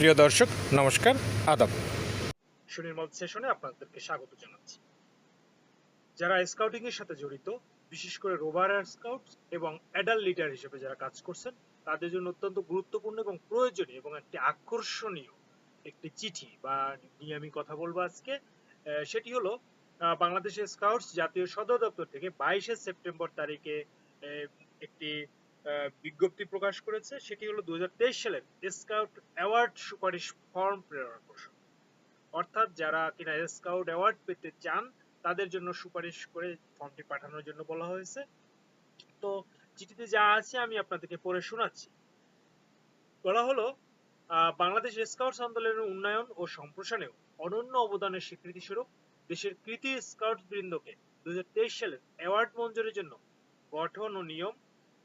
প্রিয় দর্শক, নমস্কার, আদাব। সুনির্মল সেশনে আপনাদেরকে স্বাগত জানাচ্ছি। যারা স্কাউটিং এর সাথে জড়িত, বিশেষ করে রোভার স্কাউট এবং অ্যাডাল্ট লিডার হিসেবে যারা কাজ করছেন, তাদের জন্য অত্যন্ত গুরুত্বপূর্ণ এবং প্রয়োজনীয় এবং একটি আকর্ষণীয় একটি চিঠি বা নিয়ে আমি কথা বলব আজকে। সেটি হলো বাংলাদেশের স্কাউটস জাতীয় সদর দপ্তর থেকে বাইশে সেপ্টেম্বর তারিখে একটি বিজ্ঞপ্তি প্রকাশ করেছে, সেটি হলো দু সালের স্কাউট অ্যাওয়ার্ড সুপারিশ ফর্ম প্রেরণ করছে অর্থাৎ যারা কিনা স্কাউট অ্যাওয়ার্ড পেতে চান, তাদের জন্য সুপারিশ করে ফর্মটি পাঠানোর জন্য বলা হয়েছে। তো চিঠিতে যা আছে আমি আপনাদেরকে পড়ে শোনাচ্ছি। বলা হলো বাংলাদেশ স্কাউটস আন্দোলনের উন্নয়ন ও সম্প্রসারণেও অনন্য অবদানের স্বীকৃতি স্বরূপ দেশের কৃতি স্কাউট বৃন্দকে দুই সালের অ্যাওয়ার্ড মঞ্জুরের জন্য গঠন ও নিয়ম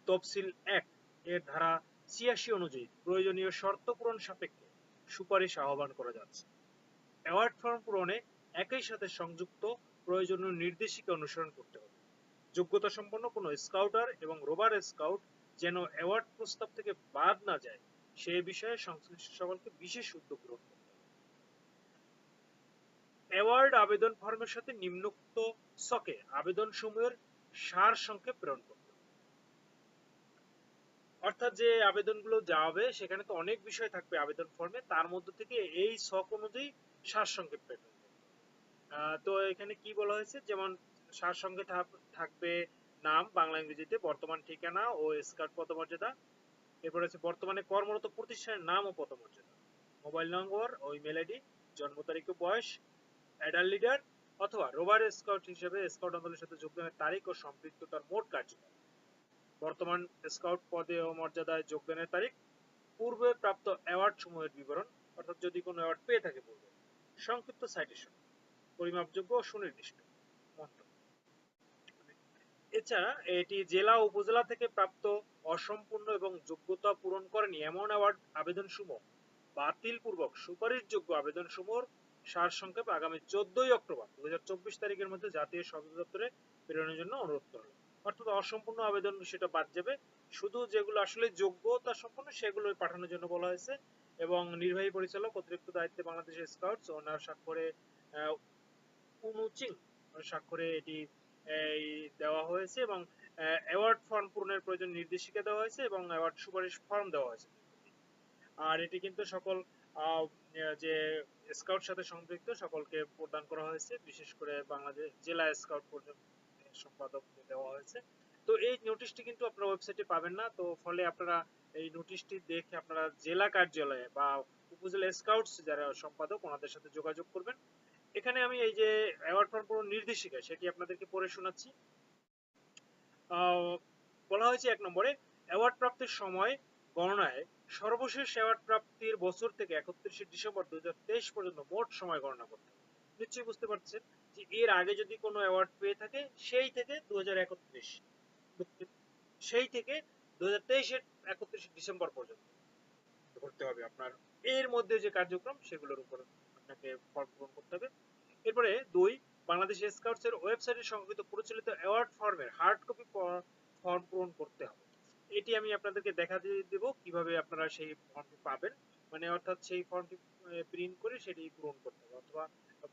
তফসিল এক এর ধারা ছিয়াশি অনুযায়ী প্রয়োজনীয় শর্ত পূরণ সাপেক্ষে সুপারিশ আহ্বান করা যাচ্ছে। অ্যাওয়ার্ড ফর্ম পূরণে একই সাথে সংযুক্ত প্রয়োজনীয় নির্দেশিকা অনুসরণ করতে হবে। যোগ্যতা সম্পন্ন কোনো স্কাউটার এবং রোভার স্কাউট যেন অ্যাওয়ার্ড প্রস্তাব থেকে বাদ না যায়, সে বিষয়ে সংশ্লিষ্ট সকলকে বিশেষ উদ্যোগ গ্রহণ করতে হবে। অ্যাওয়ার্ড আবেদন ফর্মের সাথে নিম্নোক্ত সকে আবেদন সমূহের সার সংক্ষেপ প্রেরণ করতে অর্থাৎ যে আবেদনগুলো যাবে, সেখানে তো অনেক বিষয় থাকবে আবেদন ফর্মে তার মধ্যে থেকে এই সক অনুযায়ী সারসংক্ষেপ হবে। তো এখানে কি বলা হয়েছে? যেমন সারসংক্ষেপ থাক- থাকবে নাম, বাংলা ইংরেজিতে, বর্তমান ঠিকানা ও স্কার্ট পদমর্যাদা। এরপর আছে বর্তমানে কর্মরত প্রতিষ্ঠানের নাম ও পদমর্যাদা। মোবাইল নম্বর ও ইমেল আইডি, জন্ম তারিখ ও বয়স অ্যাডাল্ট লিডার অথবা রোভার স্কাউট হিসেবে স্কাউট আন্দোলনের সাথে যোগদানের তারিখ ও সম্পৃক্ততার মোট কার্যকাল। বর্তমান স্কাউট পদে ও মর্যাদায় যোগদানের তারিখ, পূর্বে প্রাপ্ত অ্যাওয়ার্ড সমূহের বিবরণ, অর্থাৎ যদি কোনো অ্যাওয়ার্ড পেয়ে থাকে পূর্বে, সংক্ষিপ্ত সাইটেশন পরিমাপযোগ্য ও সুনির্দিষ্ট এছাড়া এটি জেলা উপজেলা থেকে প্রাপ্ত অসম্পূর্ণ এবং যোগ্যতা পূরণ করেনি এমন অ্যাওয়ার্ড আবেদন সমূহ বাতিল পূর্বক সুপারিশযোগ্য আবেদন সমূহ সার সংক্ষেপ আগামী চোদ্দই অক্টোবর দু হাজার চব্বিশ তারিখের মধ্যে জাতীয় সদর দপ্তরে প্রেরণের জন্য অনুরোধ করা। অর্থাৎ অসম্পূর্ণ আবেদন সেটা বাদ যাবে। শুধু যেগুলো আসলে যোগ্যতা সম্পন্ন সেগুলো পাঠানোর জন্য বলা হয়েছে এবং নির্বাহী পরিচালক, অতিরিক্ত দায়িত্বে বাংলাদেশের স্কাউটস, ওনার স্বাক্ষরে উনুচিং স্বাক্ষরে এটি দেওয়া হয়েছে এবং অ্যাওয়ার্ড ফর্ম পূরণের প্রয়োজন নির্দেশিকা দেওয়া হয়েছে এবং অ্যাওয়ার্ড সুপারিশ ফর্ম দেওয়া হয়েছে। আর এটি কিন্তু সকল যে স্কাউট সাথে সম্পৃক্ত সকলকে প্রদান করা হয়েছে, বিশেষ করে বাংলাদেশ জেলা স্কাউট পর্যন্ত। সম্পাদক দেওয়া হয়েছে। তো এই নোটিশটি কিন্তু আপনারা ওয়েবসাইটে পাবেন না। তো ফলে আপনারা এই নোটিশটি দেখে আপনারা জেলা কার্যালয়ে বা উপজেলা স্কাউটস যারা সম্পাদক, ওনাদের সাথে যোগাযোগ করবেন। এখানে আমি এই যে অ্যাওয়ার্ড ফর্ম পূরণ নির্দেশিকা, সেটি আপনাদেরকে পড়ে শোনাচ্ছি। বলা হয়েছে এক নম্বরে অ্যাওয়ার্ড প্রাপ্তির সময় গণনায় সর্বশেষ অ্যাওয়ার্ড প্রাপ্তির বছর থেকে একত্রিশে ডিসেম্বর দুই হাজার তেইশ পর্যন্ত মোট সময় গণনা করতে নিশ্চয়ই বুঝতে পারছেন? এর আগে যদি কোনো অ্যাওয়ার্ড পেয়ে থাকে, সেই থেকে দু সেই থেকে দু হাজার তেইশের একত্রিশে ডিসেম্বর পর্যন্ত ধরতে হবে আপনার। এর মধ্যে যে কার্যক্রম, সেগুলোর উপর আপনাকে ফর্ম পূরণ করতে হবে। এরপরে দুই, বাংলাদেশ স্কাউটস এর ওয়েবসাইটে সংগঠিত পরিচালিত অ্যাওয়ার্ড ফর্মের হার্ড কপি ফর্ম পূরণ করতে হবে। এটি আমি আপনাদেরকে দেখা দিয়ে দেব কীভাবে আপনারা সেই ফর্মটি পাবেন। মানে অর্থাৎ সেই ফর্মটি প্রিন্ট করে সেটি পূরণ করতে হবে। অথবা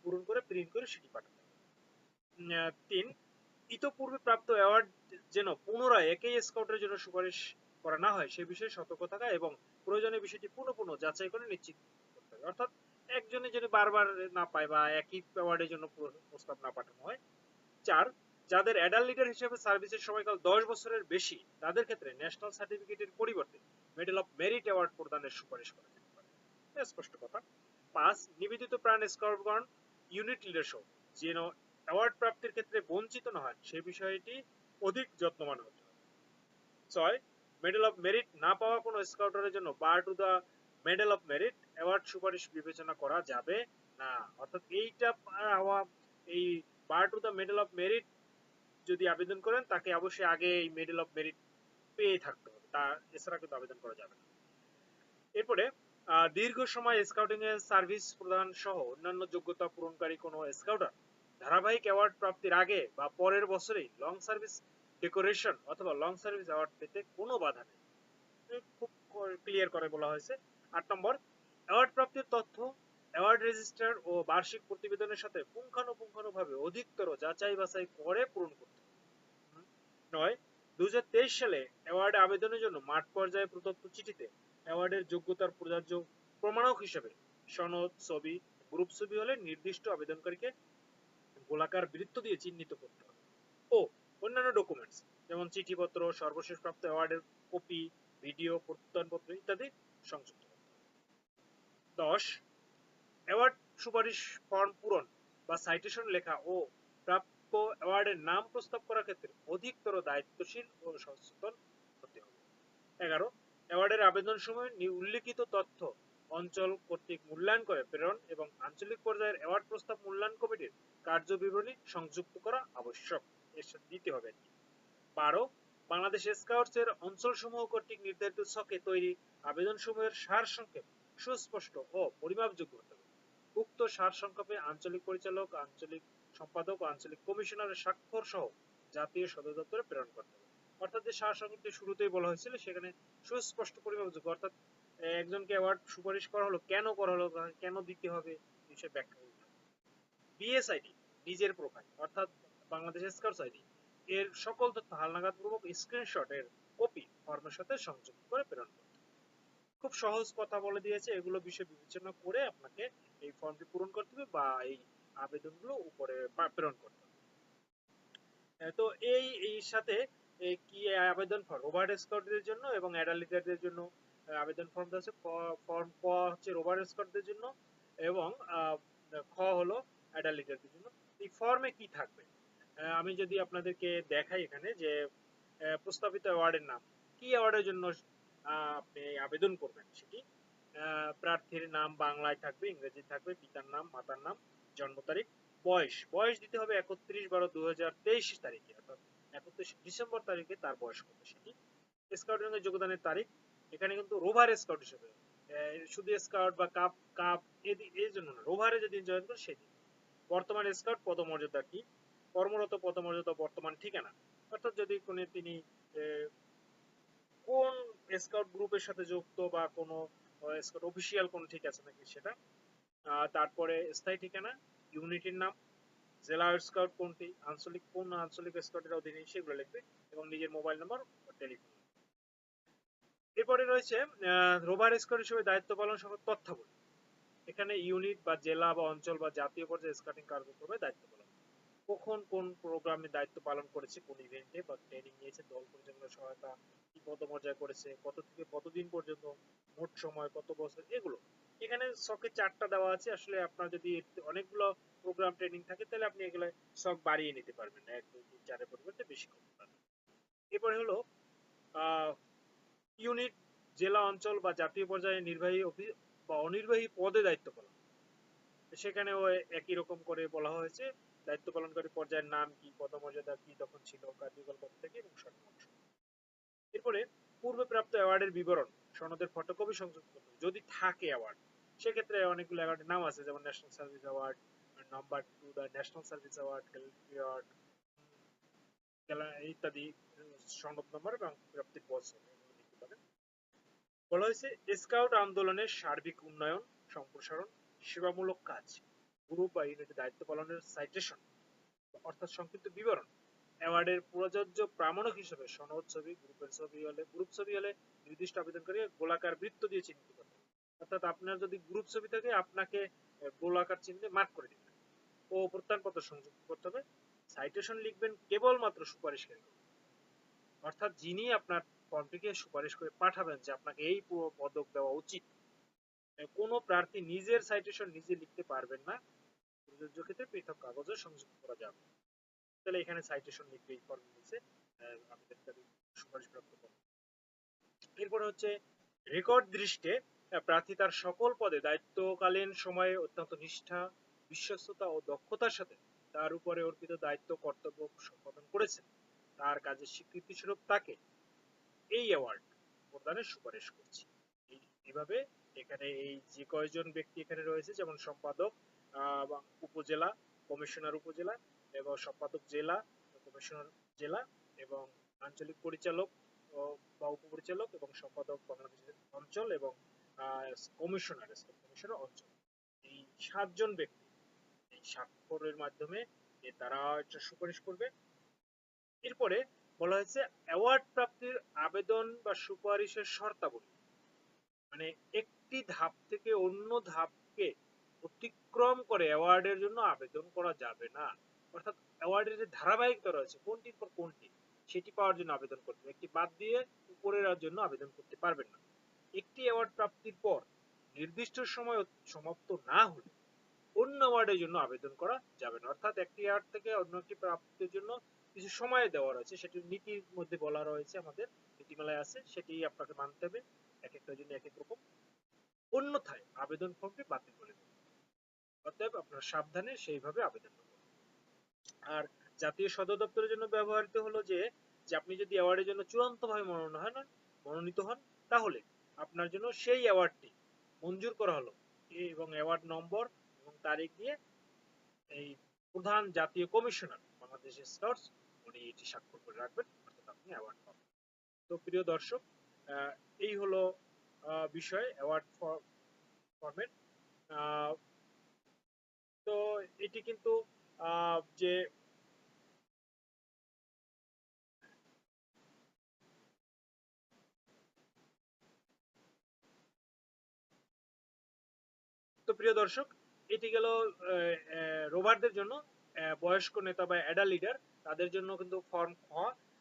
পূরণ করে প্রিন্ট করে সেটি হবে। তিন, ইতোপূর্বে প্রাপ্ত অ্যাওয়ার্ড যেন পুনরায় একই স্কাউটের জন্য সুপারিশ করা না হয়, সে বিষয়ে সতর্ক থাকা এবং প্রয়োজনে বিষয়টি পুনঃ পুনঃ যাচাই করে নিশ্চিত করতে হবে। অর্থাৎ একজনে যদি বারবার না পায় বা একই অ্যাওয়ার্ডের জন্য প্রস্তাব না পাঠানো হয়। চার, যাদের অ্যাডাল্ট লিডার হিসেবে সার্ভিসের সময়কাল দশ বছরের বেশি, তাদের ক্ষেত্রে ন্যাশনাল সার্টিফিকেটের পরিবর্তে মেডেল অফ মেরিট অ্যাওয়ার্ড প্রদানের সুপারিশ করা যেতে পারে। স্পষ্ট কথা। পাঁচ, নিবেদিত প্রাণ স্কাউটগণ ইউনিট লিডার সহ যেন অ্যাওয়ার্ড প্রাপ্তির ক্ষেত্রে বঞ্চিত না হয় সে বিষয়টি অধিক যত্নবান হতে হবে। ছয় মেডেল অফ মেরিট না পাওয়া কোনো স্কাউটারের জন্য bar to the medal of merit award সুপারিশ বিবেচনা করা যাবে না। অর্থাৎ এইটা পাওয়া, এই bar to the medal of merit যদি আবেদন করেন, তাকে অবশ্যই আগে এই মেডেল অফ মেরিট পেয়ে থাকতে হবে। তা, এছাড়া কিন্তু আবেদন করা যাবে না। এরপরে দীর্ঘ সময় স্কাউটিং এর সার্ভিস প্রদান সহ অন্যান্য যোগ্যতা পূরণকারী কোনো স্কাউটার ধারাবাহিক অ্যাওয়ার্ড প্রাপ্তির আগে বা পরের বছরেই লং সার্ভিস ডেকোরেশন অথবা লং সার্ভিস অ্যাওয়ার্ড পেতে কোনো বাধা নেই। খুব ক্লিয়ার করে বলা হয়েছে। আট নম্বর অ্যাওয়ার্ড প্রাপ্তির তথ্য অ্যাওয়ার্ড রেজিস্টার ও বার্ষিক প্রতিবেদনের সাথে পুঙ্খানুপুঙ্খানুভাবে অধিকতর যাচাই বাছাই করে পূরণ করতে। নয় দু সালে অ্যাওয়ার্ডে আবেদনের জন্য মাঠ পর্যায়ে প্রদত্ত চিঠিতে অ্যাওয়ার্ডের যোগ্যতার প্রযোজ্য প্রমাণক হিসেবে সনদ, ছবি, গ্রুপ ছবি হলে নির্দিষ্ট আবেদনকারীকে গোলাকার বৃত্ত দিয়ে চিহ্নিত করতে হবে ও, অন্যান্য ডকুমেন্টস যেমন চিঠিপত্র সর্বশেষ প্রাপ্ত অ্যাওয়ার্ডের কপি ভিডিও প্রত্যয়নপত্র ইত্যাদি সংযুক্ত। দশ, অ্যাওয়ার্ড সুপারিশ ফর্ম পূরণ বা সাইটেশন লেখা ও প্রাপ্য অ্যাওয়ার্ডের নাম প্রস্তাব করার ক্ষেত্রে অধিকতর দায়িত্বশীল ও সচেতন হতে হবে এগারো অ্যাওয়ার্ডের আবেদন সময় উল্লিখিত তথ্য অঞ্চল কর্তৃক মূল্যায়ন করে প্রেরণ এবং আঞ্চলিক পর্যায়ের অ্যাওয়ার্ড প্রস্তাব মূল্যায়ন কমিটির কার্যবিবরণী সংযুক্ত করা আবশ্যক। এর সাথে দিতে হবে। বারো, বাংলাদেশ স্কাউটস এর অঞ্চল সমূহ কর্তৃক নির্ধারিত ছকে তৈরি আবেদন সমূহের সার সংক্ষেপ সুস্পষ্ট ও পরিমাপযোগ্য হতে হবে। উক্ত সার সংক্ষেপে আঞ্চলিক পরিচালক, আঞ্চলিক সম্পাদক ও আঞ্চলিক কমিশনারের স্বাক্ষর সহ জাতীয় সদর দপ্তরে প্রেরণ করতে হবে। অর্থাৎ যে সার সংক্ষেপটি শুরুতেই বলা হয়েছিল, সেখানে সুস্পষ্ট পরিমাপযোগ্য অর্থাৎ একজনকে অ্যাওয়ার্ড সুপারিশ করা হলো, কেন করা হলো কেন দিতে হবে বিষয়ে ব্যাখ্যা বিএসআইডি নিজের প্রোফাইল অর্থাৎ বাংলাদেশ স্কাউটস আইডি এর সকল তথ্য হালনাগাদ পূর্বক স্ক্রিনশট এর কপি ফর্মের সাথে সংযুক্ত করে প্রেরণ করতে। খুব সহজ কথা বলে দিয়েছে, এগুলো বিষয় বিবেচনা করে আপনাকে এই ফর্মটি পূরণ করতে হবে, বা এই আবেদনগুলো উপরে প্রেরণ করতে হবে। তো এই এই সাথে কি আবেদন ফর্ম রোভার স্কাউটদের জন্য এবং অ্যাডালিটারদের জন্য আবেদন ফর্ম দেওয়া আছে। ফর্ম ক হচ্ছে রোভার স্কাউটদের জন্য এবং খ হলো অ্যাডালিটারদের জন্য। এই ফর্মে কি থাকবে? আমি যদি আপনাদেরকে দেখাই এখানে যে প্রস্তাবিত অ্যাওয়ার্ডের নাম। কি অ্যাওয়ার্ডের জন্য আপনি আবেদন করবেন সেটি? প্রার্থীর নাম বাংলায় থাকবে ইংরেজি থাকবে, পিতার নাম, মাতার নাম, জন্ম তারিখ, বয়স। বয়স দিতে হবে একত্রিশ বারো দু তারিখে, অর্থাৎ একত্রিশ ডিসেম্বর তারিখে তার বয়স কত সেটি? স্কাউটিং এর যোগদানের তারিখ, এখানে কিন্তু রোভার স্কাউট হিসেবে শুধু স্কাউট বা কাপ কাপ এই জন্য না রোভারে যেদিন জয়েন করে সেদিন বর্তমান স্কাউট পদমর্যাদা কি? কর্মরত পদমর্যাদা বর্তমান ঠিকানা। অর্থাৎ যদি কোনো তিনি কোন স্কাউট গ্রুপের সাথে যুক্ত বা কোনো স্কাউট অফিসিয়াল কোন ঠিক আছে নাকি সেটা তারপরে স্থায়ী ঠিকানা ইউনিটির নাম জেলা স্কাউট কোনটি? আঞ্চলিক, কোন আঞ্চলিক স্কাউটের অধীনে? সেগুলো লিখবে এবং নিজের মোবাইল নাম্বার টেলিফোন। এরপরে রয়েছে রোভার স্কাউট হিসেবে দায়িত্ব পালন সংক্রান্ত তথ্যাবলী এখানে ইউনিট বা জেলা বা অঞ্চল বা জাতীয় পর্যায়ে স্কাউটিং কার্যক্রমে দায়িত্ব পালন কখন কোন প্রোগ্রামে দায়িত্ব পালন করেছে, কোন ইভেন্টে বা ট্রেনিং নিয়েছে, দল পরিচালনার সহায়তা, কি পদমর্যাদা করেছে, কত থেকে কতদিন পর্যন্ত, মোট সময়, কত বছর, এগুলো এখানে শখে চারটা দেওয়া আছে। আসলে আপনার যদি অনেকগুলো প্রোগ্রাম ট্রেনিং থাকে, তাহলে আপনি এগুলো শখ বাড়িয়ে নিতে পারবেন এক, দুই, তিন, চারের পরিবর্তে বেশি করতে পারবেন এরপরে হলো ইউনিট জেলা, অঞ্চল বা জাতীয় পর্যায়ে নির্বাহী বা অনির্বাহী পদে দায়িত্ব পালন। সেখানেও একই রকম করে বলা হয়েছে, দায়িত্ব পালনকারী পর্যায়ের নাম কি, পদমর্যাদা কি, তখন ছিল কার্যকাল কত থেকে এবং সময়। এরপরে পূর্বে প্রাপ্ত অ্যাওয়ার্ডের বিবরণ, সনদের ফটোকপি সংযুক্ত যদি থাকে অ্যাওয়ার্ড সেক্ষেত্রে অনেকগুলো অ্যাওয়ার্ডের নাম আছে, যেমন national service award number two the national service award award ইত্যাদি সনদ নম্বর এবং প্রাপ্তির বছর বলা হয়েছে স্কাউট আন্দোলনের সার্বিক উন্নয়ন, সম্প্রসারণ, সেবামূলক কাজ গ্রুপ বা ইউনিটের দায়িত্ব পালনের সাইটেশন অর্থাৎ সংক্ষিপ্ত বিবরণ অ্যাওয়ার্ডের প্রযোজ্য প্রামাণিক হিসেবে সনদ ছবি গ্রুপের ছবি হলে গ্রুপ ছবি হলে নির্দিষ্ট আবেদনকারী গোলাকার বৃত্ত দিয়ে চিহ্নিত হবে। অর্থাৎ আপনার যদি গ্রুপ ছবি থাকে, আপনাকে গোলাকার চিহ্নে মার্ক করে হবে ও প্রত্যয়নপত্র সংযুক্ত করতে হবে। সাইটেশন লিখবেন কেবলমাত্র সুপারিশকারী অর্থাৎ যিনি আপনার ফর্মটিকে সুপারিশ করে পাঠাবেন যে আপনাকে এই পদক দেওয়া উচিত। কোনো প্রার্থী নিজের সাইটেশন নিজে লিখতে পারবেন না। প্রযোজ্য ক্ষেত্রে পৃথক কাগজে সংযুক্ত করা যাবে। তাহলে এখানে সাইটেশন লিখবে এই ফর্ম নিচে আবেদনকারী সুপারিশপ্রাপ্ত এরপরে হচ্ছে রেকর্ড দৃষ্টে প্রার্থী তার সকল পদে দায়িত্বকালীন সময়ে অত্যন্ত নিষ্ঠা, বিশ্বস্ততা ও দক্ষতার সাথে তার উপরে অর্পিত দায়িত্ব, কর্তব্য সম্পাদন করেছেন। তার কাজের স্বীকৃতি স্বরূপ তাকে এই অ্যাওয়ার্ড প্রদানের সুপারিশ করছি। এইভাবে এখানে এই যে কয়জন ব্যক্তি এখানে রয়েছে, যেমন সম্পাদক উপজেলা, কমিশনার উপজেলা এবং সম্পাদক জেলা, কমিশনার জেলা এবং আঞ্চলিক পরিচালক বা উপপরিচালক এবং সম্পাদক বাংলাদেশের অঞ্চল এবং কমিশনার স্কাউট কমিশনার অঞ্চল এই সাতজন ব্যক্তি। এই স্বাক্ষরের মাধ্যমে তারা সুপারিশ করবে। এরপরে বলা হয়েছে অ্যাওয়ার্ড প্রাপ্তির আবেদন বা সুপারিশের শর্তাবলী। মানে একটি ধাপ থেকে অন্য ধাপকে অতিক্রম করে অ্যাওয়ার্ডের জন্য আবেদন করা যাবে না। অর্থাৎ অ্যাওয়ার্ডের যে ধারাবাহিকতা রয়েছে, কোনটির পর কোনটি, সেটি পাওয়ার জন্য আবেদন করতে একটি বাদ দিয়ে উপরের জন্য আবেদন করতে পারবেন না। একটি অ্যাওয়ার্ড প্রাপ্তির পর নির্দিষ্ট সময় সমাপ্ত না হলে অন্য অ্যাওয়ার্ডের জন্য আবেদন করা যাবে না। অর্থাৎ একটি অ্যাওয়ার্ড থেকে অন্য একটি প্রাপ্তির জন্য কিছু সময় দেওয়া রয়েছে। সেটি নীতির মধ্যে বলা রয়েছে আমাদের, নীতিমালায় আছে, সেটি আপনাকে মানতে হবে। এক একটা জন্য এক এক রকম। অন্যথায় আবেদন ফর্মটি বাতিল করে দেবে অতএব আপনার সাবধানে সেইভাবে আবেদন করবেন আর জাতীয় সদর দপ্তরের জন্য ব্যবহৃত হলো যে আপনি যদি অ্যাওয়ার্ডের জন্য চূড়ান্তভাবে মনোনয়ন হন মনোনীত হন, তাহলে আপনার জন্য সেই অ্যাওয়ার্ডটি মঞ্জুর করা হলো। এবং অ্যাওয়ার্ড নম্বর এবং তারিখ দিয়ে এই প্রধান জাতীয় কমিশনার বাংলাদেশের স্কাউটস উনি এটি স্বাক্ষর করে রাখবেন, অর্থাৎ আপনি অ্যাওয়ার্ড পাবেন। তো প্রিয় দর্শক এই হলো বিষয় অ্যাওয়ার্ড ফর্মেট তো এটি কিন্তু যে প্রিয় দর্শক, এটি গেল রোভারদের জন্য বয়স্ক নেতা বা অ্যাডা লিডার, তাদের জন্য কিন্তু ফর্ম খ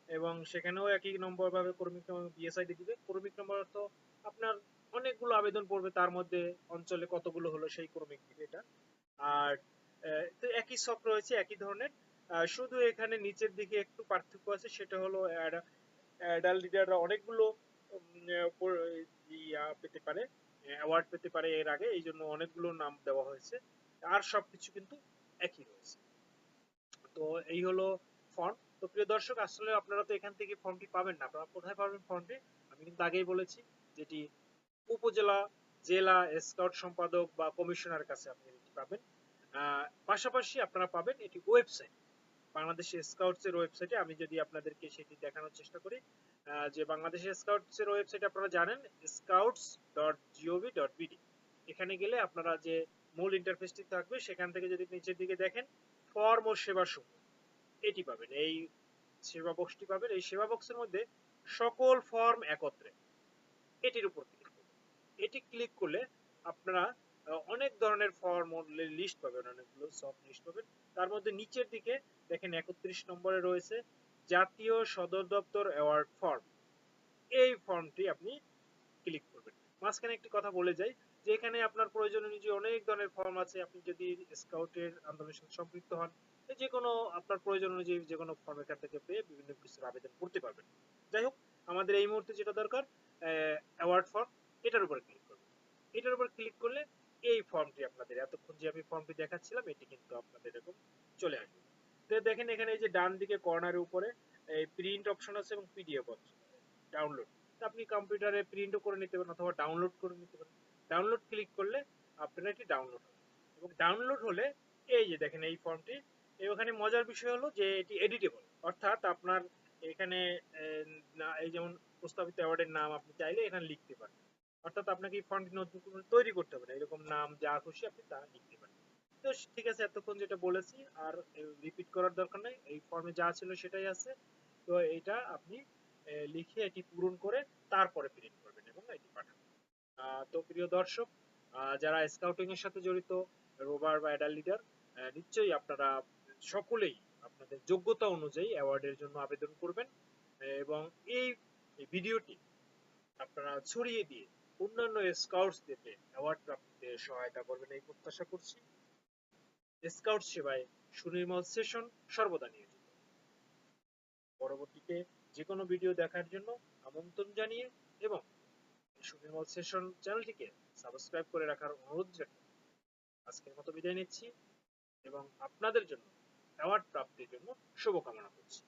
এবং সেখানেও একই নম্বর ভাবে কর্মিক নম্বর বিএসআইডি দিবে। কর্মিক নম্বর অর্থ আপনার অনেকগুলো আবেদন পড়বে, তার মধ্যে অঞ্চলে কতগুলো হলো সেই কর্মিক দিবে এটা। আর তো একই সক রয়েছে, একই ধরনের। শুধু এখানে নিচের দিকে একটু পার্থক্য আছে, সেটা হলো অ্যাডাল লিডাররা অনেকগুলো পেতে পারে। অ্যাওয়ার্ড পেতে পারে এর আগে, এই জন্য অনেকগুলো নাম দেওয়া হয়েছে। আর সবকিছু কিন্তু একই রয়েছে। তো এই হলো ফর্ম তো প্রিয় দর্শক, আসলে আপনারা তো এখান থেকে ফর্মটি পাবেন না। আপনারা কোথায় পাবেন ফর্মটি আমি কিন্তু আগেই বলেছি, যেটি উপজেলা, জেলা স্কাউট সম্পাদক বা কমিশনার কাছে আপনি এটি পাবেন। পাশাপাশি আপনারা পাবেন এটি ওয়েবসাইট বাংলাদেশ স্কাউটস এর ওয়েবসাইটে আমি যদি আপনাদেরকে সেটি দেখানোর চেষ্টা করি যে বাংলাদেশ স্কাউটস এর ওয়েবসাইট আপনারা জানেন বিডি এখানে গেলে আপনারা যে মূল ইন্টারফেসটি থাকবে, সেখান থেকে যদি নিচের দিকে দেখেন ফর্ম ও সেবা সমূহ এটি পাবেন। এই সেবা বক্সটি পাবেন। এই সেবা বক্সের মধ্যে সকল ফর্ম একত্রে এটির উপর ক্লিক করবেন। এটি ক্লিক করলে আপনারা অনেক ধরনের ফর্ম লিস্ট পাবেন, অনেকগুলো সব লিস্ট পাবেন। তার মধ্যে নিচের দিকে দেখেন একত্রিশ নম্বরে রয়েছে জাতীয় সদর দপ্তর অ্যাওয়ার্ড ফর্ম এই ফর্মটি আপনি ক্লিক করবেন। মাঝখানে একটি কথা বলে যাই, যে এখানে আপনার প্রয়োজন অনুযায়ী অনেক ধরনের ফর্ম আছে, আপনি যদি স্কাউটের আন্দোলনের সাথে সম্পৃক্ত হন যে কোনো আপনার প্রয়োজন অনুযায়ী যে কোনো ফর্ম এখান থেকে পেয়ে বিভিন্ন কিছুর আবেদন করতে পারবেন। যাই হোক, আমাদের এই মুহূর্তে যেটা দরকার অ্যাওয়ার্ড ফর্ম এটার উপরে ক্লিক করবেন। এটার উপর ক্লিক করলে এই ফর্মটি আপনাদের, এতক্ষণ যে আমি ফর্মটি দেখাচ্ছিলাম, এটি কিন্তু আপনাদের এরকম চলে আসবে। দেখেন এখানে এই যে ডান দিকে কর্নারের উপরে এই প্রিন্ট অপশন আছে এবং পিডিএফ অপশন ডাউনলোড আপনি কম্পিউটারে প্রিন্টও করে নিতে পারেন অথবা ডাউনলোড করে নিতে পারেন। ডাউনলোড ক্লিক করলে আপনার এটি ডাউনলোড হবে। এবং ডাউনলোড হলে এই যে দেখেন এই ফর্মটি ওখানে মজার বিষয় হলো যে এটি এডিটেবল অর্থাৎ আপনার এখানে এই যেমন প্রস্তাবিত অ্যাওয়ার্ডের নাম আপনি চাইলে এখানে লিখতে পারেন। অর্থাৎ আপনাকে এই ফর্মটি নতুন তৈরি করতে হবে এরকম নাম, যা খুশি আপনি তা লিখতে পারেন। তো ঠিক আছে, এতক্ষণ যেটা বলেছি, আর রিপিট করার দরকার নেই, এই ফর্মে যা ছিল সেটাই আছে। তো এটা আপনি লিখে এটি পূরণ করে তারপরে প্রিন্ট করবেন এবং এটি পাঠাবেন। তো প্রিয় দর্শক যারা স্কাউটিং এর সাথে জড়িত, রোভার বা অ্যাডাল লিডার নিশ্চয়ই আপনারা সকলেই আপনাদের যোগ্যতা অনুযায়ী অ্যাওয়ার্ডের জন্য আবেদন করবেন এবং এই ভিডিওটি আপনারা ছড়িয়ে দিয়ে অন্যান্য স্কাউটস স্কাউটসদেরকে অ্যাওয়ার্ড প্রাপ্তিতে সহায়তা করবেন, এই প্রত্যাশা করছি। স্কাউট সেবায় সুনির্মল সেশন সর্বদা নিয়োজিত। পরবর্তীতে যে কোনো ভিডিও দেখার জন্য আমন্ত্রণ জানিয়ে এবং সুনির্মল সেশন চ্যানেলটিকে সাবস্ক্রাইব করে রাখার অনুরোধ জানিয়ে আজকের মতো বিদায় নিচ্ছি এবং আপনাদের জন্য অ্যাওয়ার্ড প্রাপ্তির জন্য শুভকামনা করছি।